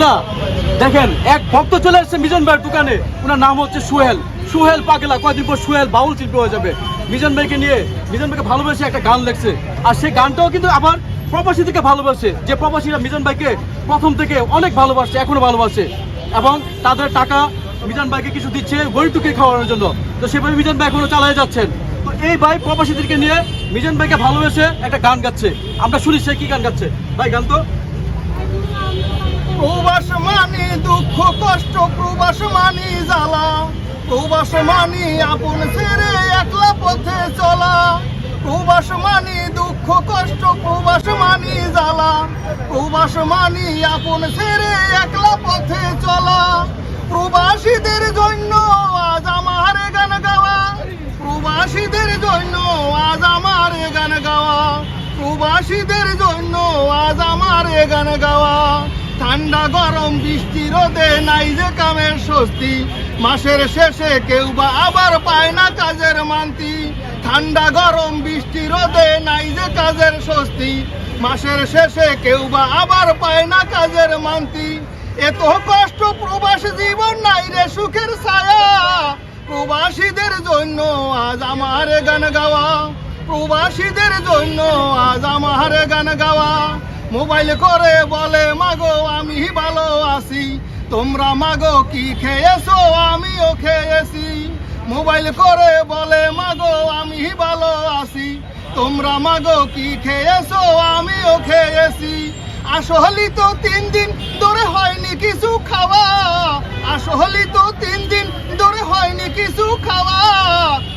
বন্ধুরা, দেখেন, এক ভক্ত চলে এসেছে মিজান ভাইয়ের দোকানে। ওনার নাম হচ্ছে সুহেল। সুহেল পাগলা কয়দিন পর সুহেল বাউল শিল্পী হয়ে যাবে। মিজান ভাইকে নিয়ে, মিজান ভাইকে ভালোবেসে একটা গান লেখছে। আর সেই গানটাও কিন্তু আবার প্রবাসী থেকে ভালোবাসে, যে প্রবাসীরা মিজান ভাইকে প্রথম থেকে অনেক ভালোবাসে এখনও ভালোবাসে। এবং তাদের টাকা মিজান ভাইকে কিছু দিচ্ছে গরিবটুকে খাওয়ানোর জন্য। তো সেভাবে মিজান ভাই এখনও চালিয়ে যাচ্ছেন। তো এই ভাই প্রবাসীদেরকে নিয়ে মিজান ভাইকে ভালোবেসে একটা গান গাচ্ছে। আমরা শুনি সে কি গান গাচ্ছে। ভাই, গান তো। দুঃখ কষ্ট প্রবাস মানি জ্বালা, প্রবাস মানি আপন ছেড়ে একলা পথে চলা, প্রবাস মানি দুঃখ কষ্ট, প্রবাস মানি জ্বালা, প্রবাস মানি আপন ছেড়ে একলা পথে চলা। প্রবাসীদের জন্য আজ আমার গান গাওয়া, প্রবাসীদের জন্য আজ আমার গান গাওয়া, প্রবাসীদের জন্য আজ আমার গান গাওয়া। ঠান্ডা গরম, বৃষ্টি রোদে, নাই যে কামের স্বস্তি। মাসের শেষে কেউ বা আবার পায় না কাজের মান্তি। ঠান্ডা গরম, বৃষ্টি রোদে, নাই যে কাজের স্বস্তি। মাসের শেষে কেউ বা আবার পায় না কাজের মান্তি। এত কষ্ট প্রবাস জীবন নাই রে সুখের ছায়া। প্রবাসীদের জন্য আজ আমার গান গাওয়া। প্রবাসীদের জন্য আজ আমার গান গাওয়া। মোবাইল করে বলে, মাগো আমি ভালো আছি। তোমরা মাগো, কি খেয়েছো? আমিও খেয়েছি। মোবাইল করে বলে, মাগো আমি ভালো আছি। তোমরা মাগো, কি খেয়েছো? আমিও খেয়েছি। আসহলি তো তিন দিন ধরে হয়নি কিছু খাওয়া। আসহলি তো তিন দিন ধরে হয়নি কিছু খাওয়া।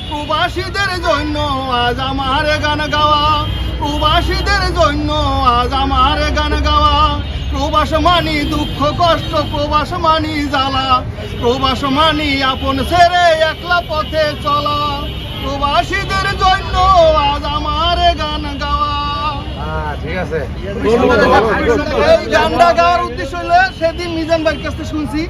প্রবাসীদের জন্য আজ আমার গান গাওয়া। প্রবাসীদের জন্য আজ আমার গান গাওয়া। প্রবাস মানি দুঃখ কষ্ট প্রবাস মানি জ্বালা। প্রবাস মানি আপন ছেড়ে একলা পথে চলা। প্রবাসীদের জন্য আজ আমার গান গাওয়া। ঠিক আছে। এই গানটা গাওয়ার উদ্দেশ্য হলো সেদিন মিজান ভাইয়ের কাছে শুনছি।